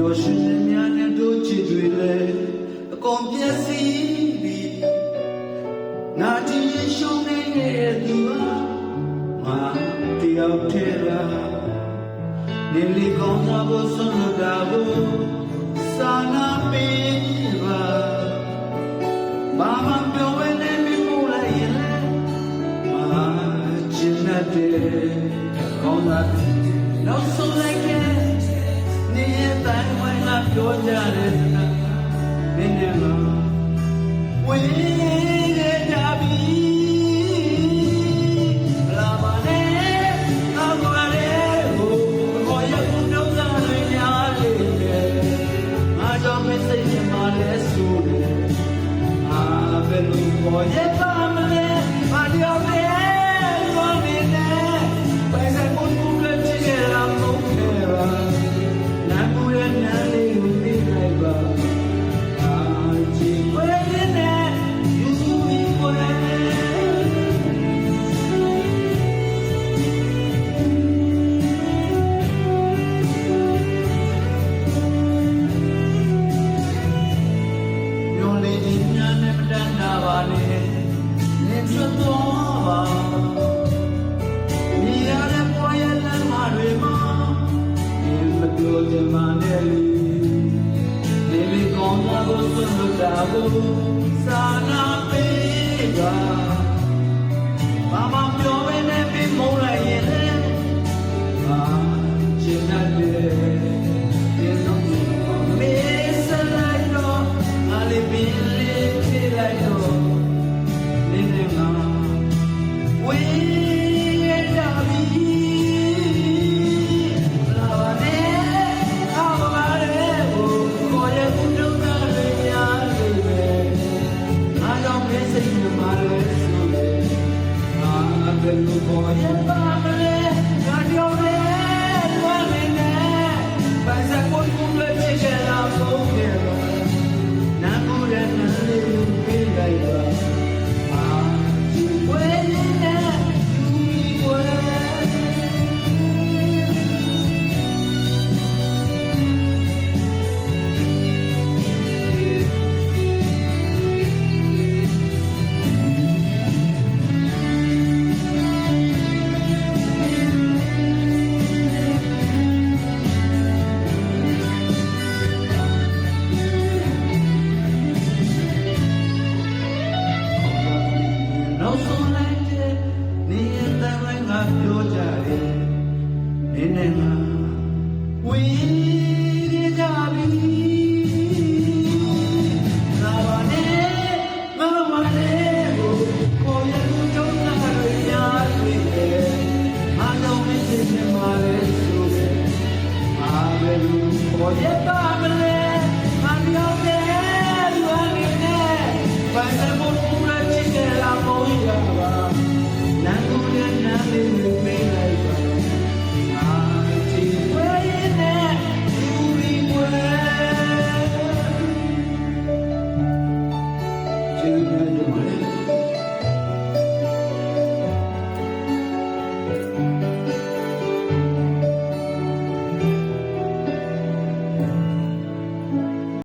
တော်ရှင်ရှင်များနဲ့တို့ချစ်တွေလဲအကုန်ပြည့်စည်ပြီနာတီယေရှုနေတဲ့သူဟာငါတယောက်တည်းလားနေလီကောင်းသောဘုဆုံးတာဘုစာနာပေးပါဘာမှပြောဝဲနေမိမို့လဲရင်လဲမာချစ်တဲ့ကောင်းတာနောက်ဆုံးလိုက်ခဲ့ နေရဲ့တိုင်းဝိုင်းကပြောကြတယ်နင်းနေမှာဝေးရကြပြီလာပါနဲ့အကွာလေးဟိုခေါ်ရဖို့နှုတ်သားတွေများလေငါကြောင့်မစိတ်ချင်ပါလဲဆိုတယ်အာဘယ်လိုခေါ်ရပါမလဲမပြော ပါနဲ့နေကျွတ်သွားပါမိရတဲ့ပေါ်ရလမ်းမတွေမှာဒီမပြောချင်မှနဲ့လေနေလီကောင်းတာကိုစွန့်လွတ်တာကိုစာနာပေးပါဘာမှပြောမနေပြီးမုန်းလိုက်ရင်လည်း a lo me se ni ma le so le a be lu ko ye ba ma le ga dio le lo le ne ba sa ko ku le che che la so ke lo နမ်းမှုရဲ့နမ်းလေးကိုပေးလိုက်ပါ ဝေး